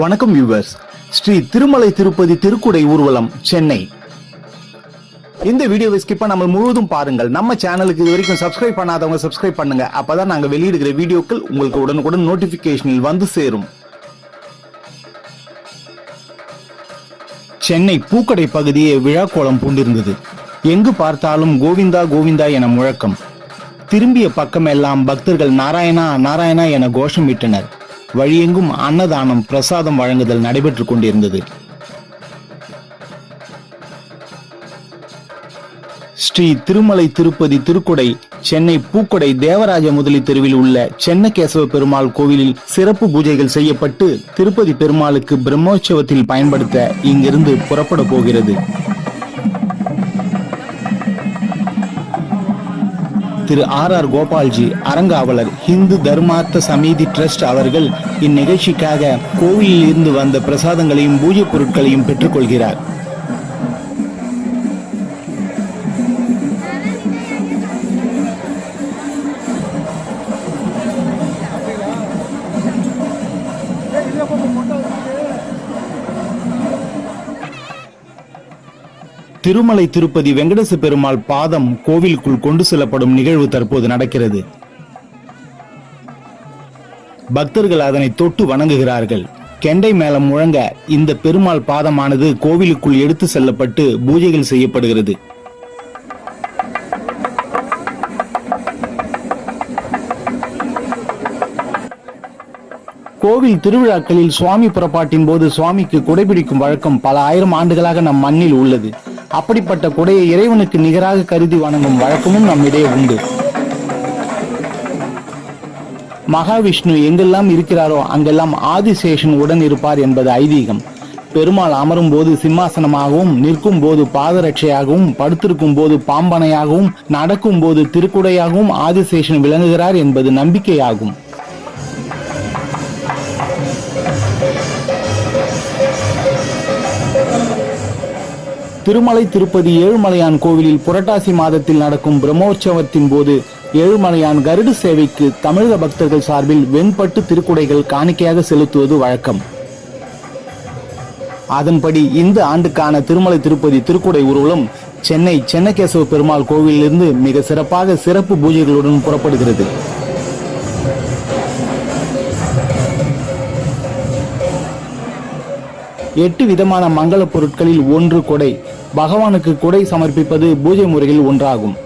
வணக்கம் வியூவர்ஸ் ஸ்ரீ திருமலை திருப்பதி திருக்குடை ஊர்வலம் சென்னை. இந்த வீடியோவை ஸ்கிப் பண்ணாமல் முழுவதும் பாருங்கள். நம்ம சேனலுக்கு இது வரைக்கும் சப்ஸ்கிரைப் பண்ணாதவங்க சப்ஸ்கிரைப் பண்ணுங்க. அப்பதான் நாங்க வெளியிடுகிற வீடியோக்கள் உங்களுக்கு உடனுக்குடன் நோட்டிபிகேஷனில் வந்து சேரும். சென்னை பூக்கடை பகுதியே விழாக்கோலம் பூண்டிருந்தது. எங்கு பார்த்தாலும் கோவிந்தா கோவிந்தா என முழக்கம். திரும்பிய பக்கமெல்லாம் பக்தர்கள் நாராயணா நாராயணா என கோஷமிட்டனர். வழியெங்கும் அன்னதானம் பிரசாதம் வழங்குதல் நடைபெற்றுக் கொண்டிருந்தது. ஸ்ரீ திருமலை திருப்பதி திருக்குடை சென்னை பூக்கொடை தேவராஜ முதலி தெருவில் உள்ள சென்னகேசவ பெருமாள் கோவிலில் சிறப்பு பூஜைகள் செய்யப்பட்டு திருப்பதி பெருமாளுக்கு பிரம்மோற்சவத்தில் பயன்படுத்த இங்கிருந்து புறப்பட போகிறது. திரு ஆர் ஆர் கோபால்ஜி அரங்காவலர் ஹிந்து தர்மார்த்த சமிதி டிரஸ்ட் அவர்கள் இந்நிகழ்ச்சிக்காக கோவிலில் இருந்து வந்த பிரசாதங்களையும் பூஜை பொருட்களையும் பெற்றுக்கொள்கிறார். திருமலை திருப்பதி வெங்கடேச பெருமாள் பாதம் கோவிலுக்குள் கொண்டு செல்லப்படும் நிகழ்வு தற்போது நடக்கிறது. பக்தர்கள் அதனை தொட்டு வணங்குகிறார்கள். கெண்டை மேளம் முழங்க இந்த பெருமாள் பாதமானது கோவிலுக்குள் எடுத்து செல்லப்பட்டு பூஜைகள் செய்யப்படுகிறது. கோவில் திருவிழாக்களில் சுவாமி புறப்பாட்டின் போது சுவாமிக்கு குடைபிடிக்கும் வழக்கம் பல ஆயிரம் ஆண்டுகளாக நம் மண்ணில் உள்ளது. அப்படிப்பட்ட குடையை இறைவனுக்கு நிகராக கருதி வணங்கும் வழக்கமும் நம்மிடையே உண்டு. மகாவிஷ்ணு எங்கெல்லாம் இருக்கிறாரோ அங்கெல்லாம் ஆதிசேஷன் உடன் இருப்பார் என்பது ஐதீகம். பெருமாள் அமரும் போது சிம்மாசனமாகவும் நிற்கும் போது பாதரட்சையாகவும் படுத்திருக்கும் போது பாம்பனையாகவும் நடக்கும் போது திருக்குடையாகவும் ஆதிசேஷன் விளங்குகிறார் என்பது நம்பிக்கையாகும். திருமலை திருப்பதி ஏழுமலையான் கோவிலில் புரட்டாசி மாதத்தில் நடக்கும் பிரம்மோற்சவத்தின் போது ஏழுமலையான் கருடு சேவைக்கு தமிழக பக்தர்கள் சார்பில் வெண்பட்டு திருக்குடைகள் காணிக்கையாக செலுத்துவது வழக்கம். அதன்படி இந்த ஆண்டுக்கான திருமலை திருப்பதி திருக்குடை ஊர்வலம் சென்னை சென்னகேசவ பெருமாள் கோவிலிலிருந்து மிக சிறப்பாக சிறப்பு பூஜைகளுடன் புறப்படுகிறது. எட்டு விதமான மங்கள பொருட்களில் ஒன்று கொடை பகவானுக்கு குடை சமர்ப்பிப்பது பூஜை முறையில் ஒன்றாகும்.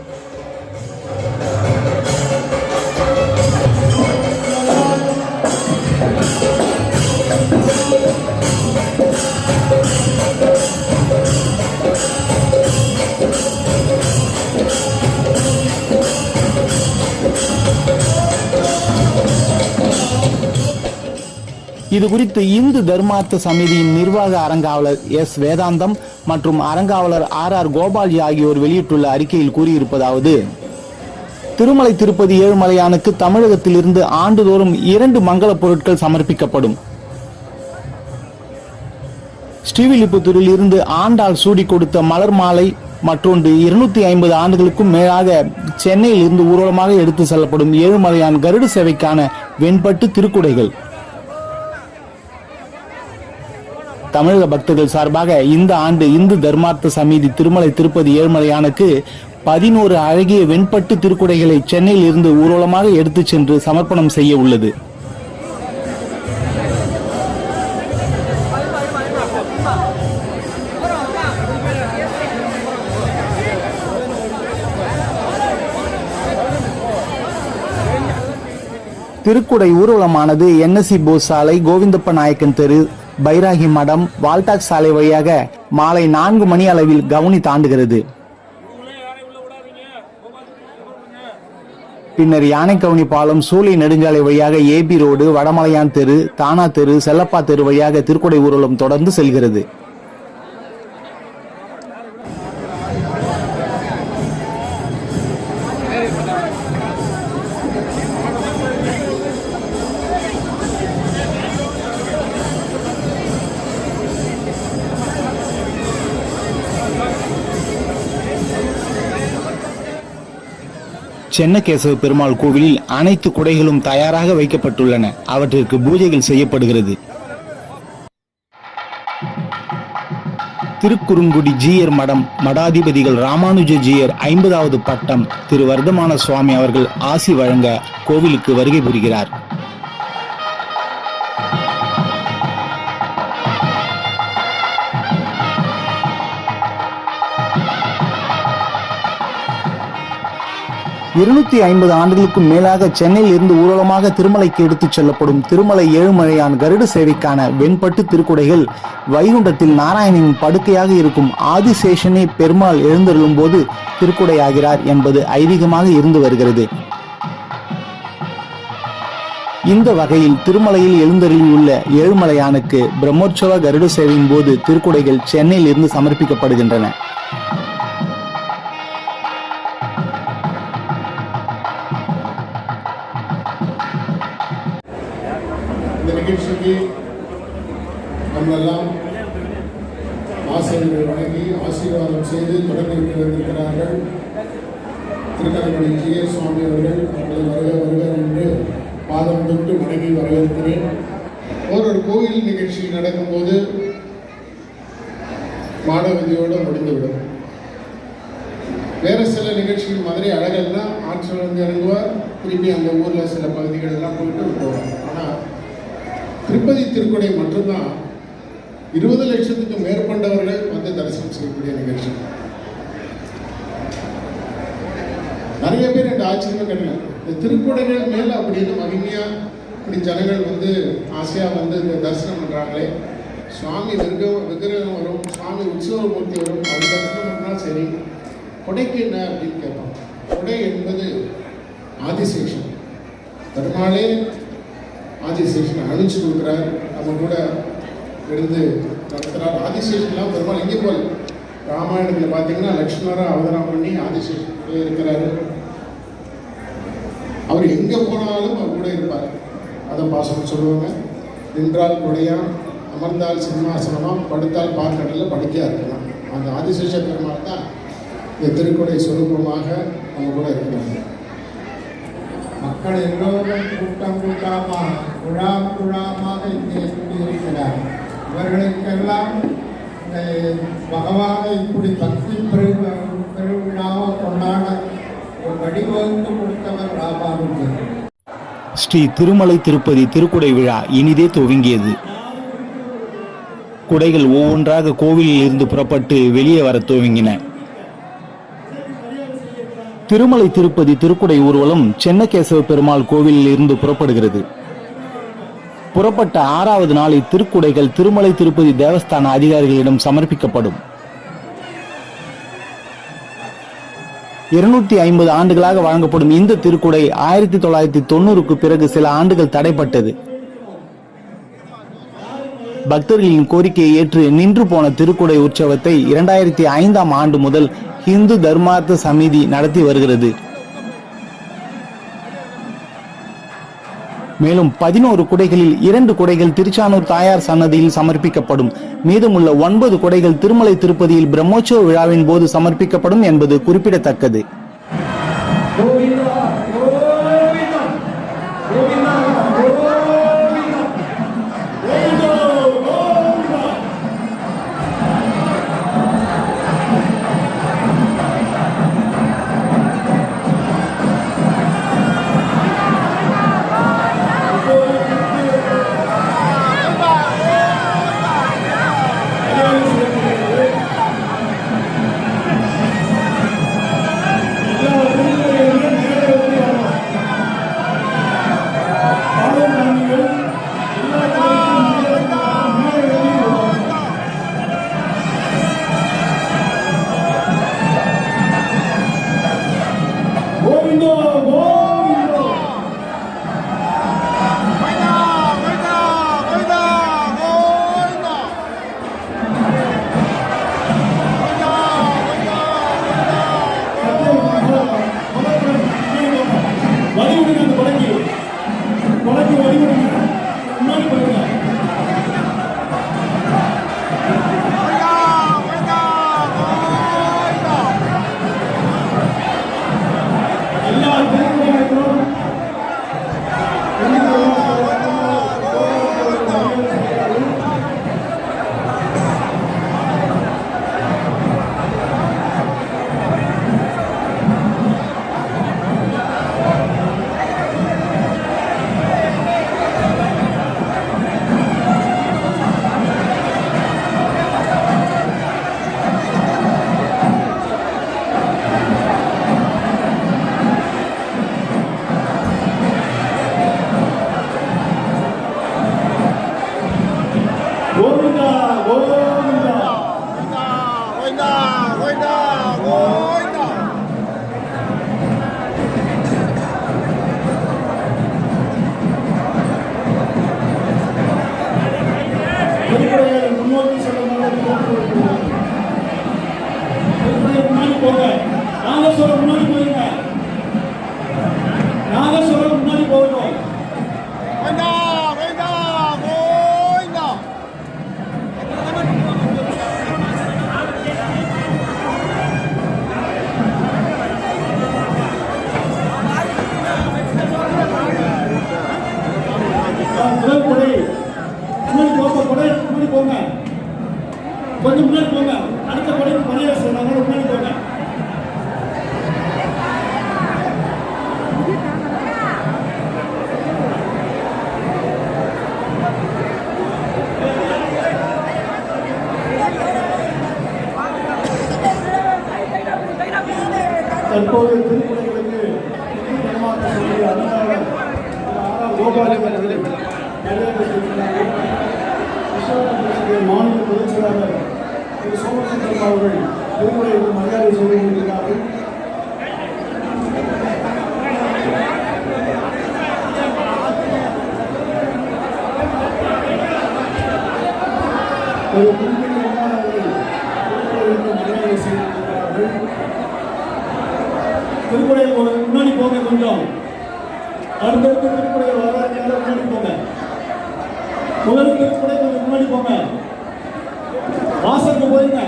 இது குறித்து இந்து தர்மார்த்த சமிதியின் நிர்வாக அரங்காவலர் எஸ் வேதாந்தம் மற்றும் அரங்காவலர் ஆர் ஆர் கோபால்ஜி ஆகியோர் வெளியிட்டுள்ள அறிக்கையில் கூறியிருப்பதாவது திருமலை திருப்பதி ஏழுமலையானுக்கு தமிழகத்திலிருந்து ஆண்டுதோறும் இரண்டு மங்கள பொருட்கள் சமர்ப்பிக்கப்படும். ஸ்ரீவில்லிபுத்தூரில் இருந்து ஆண்டாள் சூடி கொடுத்த மலர் மாலை மற்றொன்று இருநூத்தி ஐம்பது ஆண்டுகளுக்கும் மேலாக சென்னையில் இருந்து ஊர்வலமாக எடுத்து செல்லப்படும் ஏழுமலையான் கருடு சேவைக்கான வெண்பட்டு திருக்குடைகள். தமிழக பக்தர்கள் சார்பாக இந்த ஆண்டு இந்து தர்மார்த்த சமிதி திருமலை திருப்பதி ஏழுமலையானுக்கு பதினோரு அழகிய வெண்பட்டு திருக்குடைகளை சென்னையில் இருந்து ஊர்வலமாக எடுத்துச் சென்று சமர்ப்பணம் செய்ய உள்ளது. திருக்குடை ஊர்வலமானது என்எஸ்சி போஸ் சாலை கோவிந்தப்ப நாயக்கன் தெரு. பைராகி மடம் வால்டாக் சாலை வழியாக மாலை நான்கு மணி அளவில் கவுனி தாண்டுகிறது. பின்னர் யானைக்கவுனி பாலம் சூளை நெடுஞ்சாலை வழியாக ஏபி ரோடு வடமலையான் தெரு தானா தெரு செல்லப்பா தெரு வழியாக திருக்குடை ஊர்வலம் தொடர்ந்து செல்கிறது. சென்னகேசவ பெருமாள் கோவிலில் அனைத்து குடைகளும் தயாராக வைக்கப்பட்டுள்ளன. அவற்றிற்கு பூஜைகள் செய்யப்படுகிறது. திருக்குறுங்குடி ஜீயர் மடம் மடாதிபதிகள் ராமானுஜ ஜீயர் ஐம்பதாவது பட்டம் திரு வர்தமான சுவாமி அவர்கள் ஆசி வழங்க கோவிலுக்கு வருகை புரிகிறார். இருநூத்தி ஐம்பது ஆண்டுகளுக்கும் மேலாக சென்னையில் இருந்து ஊர்வலமாக திருமலைக்கு எடுத்துச் செல்லப்படும் திருமலை ஏழுமலையான் கருட சேவைக்கான வெண்பட்டு திருக்குடைகள் வைகுண்டத்தில் நாராயணனின் படுக்கையாக இருக்கும் ஆதிசேஷனே பெருமாள் எழுந்தருளும் போது திருக்குடையாகிறார் என்பது ஐதீகமாக இருந்து வருகிறது. இந்த வகையில் திருமலையில் எழுந்தருளியுள்ள ஏழுமலையானுக்கு பிரம்மோற்சவ கருட சேவையின் போது திருக்குடைகள் சென்னையில் இருந்து சமர்ப்பிக்கப்படுகின்றன. இந்த நிகழ்ச்சிக்கு ஆசிரியர்கள் வழங்கி ஆசீர்வாதம் செய்து தொடங்கி வந்திருக்கிறார்கள் வந்திருக்கிறார்கள் ஜி. எஸ். சுவாமி அவர்கள் அவர்களை வருக வருக என்று பாதம் தொட்டு வணங்கி வரவேற்கிறேன். ஒரு ஒரு கோயில் நிகழ்ச்சி நடக்கும்போது மாணவதியோடு முடிந்துவிடும். வேறு சில நிகழ்ச்சிகள் மதுரை அழகல்னா ஆட்சியில் வந்து இறங்குவார். திருப்பி அந்த ஊரில் சில பகுதிகள் எல்லாம் போயிட்டு போவார் ஆனால் திருப்பதி திருக்குடை மட்டும்தான் இருபது லட்சத்துக்கு மேற்பட்டவர்கள் வந்து தரிசனம் செய்யக்கூடிய நிகழ்ச்சி. நிறைய பேர் இந்த ஆச்சரியமாக கண்டல இந்த திருக்குடைகள் மேல அப்படின்னு மகிமையா? இப்படி ஜனங்கள் வந்து ஆசையா வந்து இந்த தரிசனம் பண்றாங்களே. சுவாமி விக்கிரகம் விக்கிரகம் வரும் சுவாமி உற்சவமூர்த்தி வரும் அது தரிசனம் பண்ணா சரி. கொடைக்கு என்ன அப்படின்னு கேட்பாங்க. கொடை என்பது ஆதிசேஷன். பெருமாளே ஆதிசேஷன் அழிச்சு கொடுக்குறார். நம்ம கூட இருந்து நடத்துகிறார் ஆதிசேஷன்லாம் பெருமாள் எங்கே போல் ராமாயணத்தில் பார்த்தீங்கன்னா லக்ஷ்மணராக அவதாரம் பண்ணி ஆதிசேஷன் இருக்கிறாரு. அவர் எங்கே போனாலும் அவர் கூட இருப்பார். அதை பாசனம் சொல்லுவாங்க. நின்றால் கொடையாம் அமர்ந்தால் சிம்மாசனமாக படுத்தால் பார்க்கடலில் படிக்கா இருக்கலாம். அந்த ஆதிசேஷ பெருமாள் தான் இந்த திருக்குடை சொரூபமாக நம்ம கூட இருக்கிறாங்க. மக்கள் எல்லோரும் கூட்டம் கூட்டமாக குழாம் குழாமாக இங்கே கூடியிருக்கிறார். இவர்களுக்கெல்லாம் இந்த பகவானை இப்படி பக்தி பெரு பெருவிழாவை கொண்டாட வடிவகுத்து கொடுத்தவர் ராமானுஜர். ஸ்ரீ திருமலை திருப்பதி திருக்குடை விழா இனிதே துவங்கியது. குடைகள் ஒவ்வொன்றாக கோவிலில் இருந்து புறப்பட்டு வெளியே வர துவங்கின. திருமலை திருப்பதி திருக்குடை ஊர்வலம் சென்னகேசவ பெருமாள் கோவிலில் இருந்து புறப்படுகிறது. புறப்பட்ட ஆறாவது நாளில் திருக்குடைகள் திருமலை திருப்பதி தேவஸ்தான அதிகாரிகளிடம் சமர்ப்பிக்கப்படும். இருநூத்தி ஐம்பது ஆண்டுகளாக வழங்கப்படும் இந்த திருக்குடை ஆயிரத்தி தொள்ளாயிரத்தி தொண்ணூறுக்கு பிறகு சில ஆண்டுகள் தடைப்பட்டது. பக்தர்களின் கோரிக்கையை ஏற்று நின்று போன திருக்குடை உற்சவத்தை இரண்டாயிரத்தி ஐந்தாம் ஆண்டு முதல் இந்து தர்மார்த்த சமிதி நடத்தி வருகிறது. மேலும் பதினோரு குடைகளில் இரண்டு குடைகள் திருச்சானூர் தாயார் சன்னதியில் சமர்ப்பிக்கப்படும். மீதமுள்ள ஒன்பது குடைகள் திருமலை திருப்பதியில் பிரம்மோற்சவ விழாவின் போது சமர்ப்பிக்கப்படும் என்பது குறிப்பிடத்தக்கது. தற்போது தேசிய மாநில பொதுச் செயலாளர் திரு சோமசுந்தரம் அவர்கள் திருக்குறளுக்கு மரியாதை செய்து கொண்டிருக்கிறார் ஒரு குறிப்பிட்ட விமானங்களை திருக்குறளுக்கு மரியாதை செய்திருக்கிறார்கள் திருக்குறள் ஒரு முன்னாடி போங்க கொஞ்சம் அடுத்தடுத்து திருப்படைய வர்றாங்க முன்னாடி போங்க. முதல் திருப்படை கொஞ்சம் முன்னாடி போங்க. வாசலுக்கு போயிருங்க.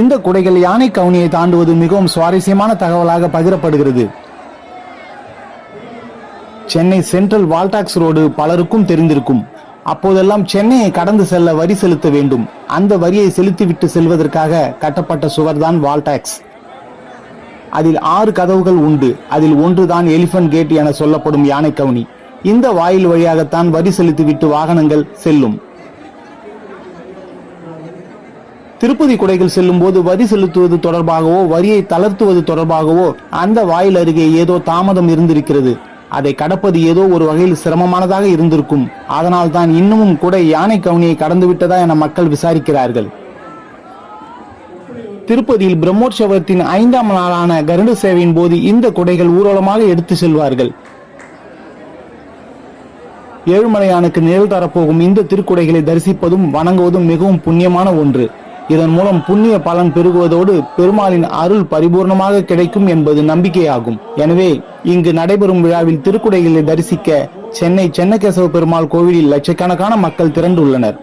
இந்த குடைகள் யானை கவுனியை தாண்டுவது மிகவும் சுவாரஸ்யமான தகவலாக பகிரப்படுகிறது. சென்னை சென்ட்ரல் வால்டாக்ஸ் ரோடு பலருக்கும் தெரிந்திருக்கும். அப்போதெல்லாம் சென்னையை கடந்து செல்ல வரி செலுத்த வேண்டும். அந்த வரியை செலுத்திவிட்டு செல்வதற்காக கட்டப்பட்ட சுவர்தான் வால்டாக்ஸ் அதில் ஆறு கதவுகள் உண்டு. அதில் ஒன்றுதான் எலிபென்ட் கேட் என சொல்லப்படும் யானை கவுனி. இந்த வாயில் வழியாகத்தான் வரி செலுத்திவிட்டு வாகனங்கள் செல்லும். திருப்பதி குடைகள் செல்லும் போது வரி செலுத்துவது தொடர்பாகவோ வரியை தளர்த்துவது தொடர்பாகவோ அந்த வாயில் அருகே ஏதோ தாமதம் இருந்திருக்கிறது. அதை கடப்பது ஏதோ ஒரு வகையில் சிரமமானதாக இருந்திருக்கும். அதனால் தான் இன்னமும் கூட யானை கவுனியை கடந்து விட்டதா என மக்கள் விசாரிக்கிறார்கள். திருப்பதியில் பிரம்மோற்சவத்தின் ஐந்தாம் நாளான கருட சேவையின் போது இந்த குடைகள் ஊர்வலமாக எடுத்து செல்வார்கள். ஏழுமலையானுக்கு நிழல் தரப்போகும் இந்த திருக்குடைகளை தரிசிப்பதும் வணங்குவதும் மிகவும் புண்ணியமான ஒன்று. இதன் மூலம் புண்ணிய பலன் பெருகுவதோடு பெருமாளின் அருள் பரிபூர்ணமாக கிடைக்கும் என்பது நம்பிக்கையாகும். எனவே இங்கு நடைபெறும் விழாவில் திருக்குடைகளை தரிசிக்க சென்னை சென்னகேசவ பெருமாள் கோவிலில் லட்சக்கணக்கான மக்கள் திரண்டுள்ளனர்.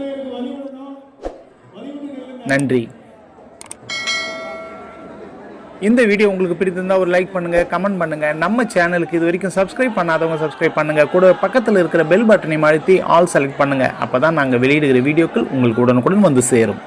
நன்றி. இந்த வீடியோ உங்களுக்கு பிடித்திருந்தால் ஒரு லைக் பண்ணுங்க கமெண்ட் பண்ணுங்க. நம்ம சேனலுக்கு இது வரைக்கும் சப்ஸ்கிரைப் பண்ணாதவங்க சப்ஸ்கிரைப் பண்ணுங்க. கூட பக்கத்தில் இருக்கிற பெல் பட்டனை அழுத்தி ஆல் செலக்ட் பண்ணுங்க. அப்பதான் நாங்கள் வெளியிடுகிற வீடியோக்கள் உங்களுக்கு உடனுக்குடன் வந்து சேரும்.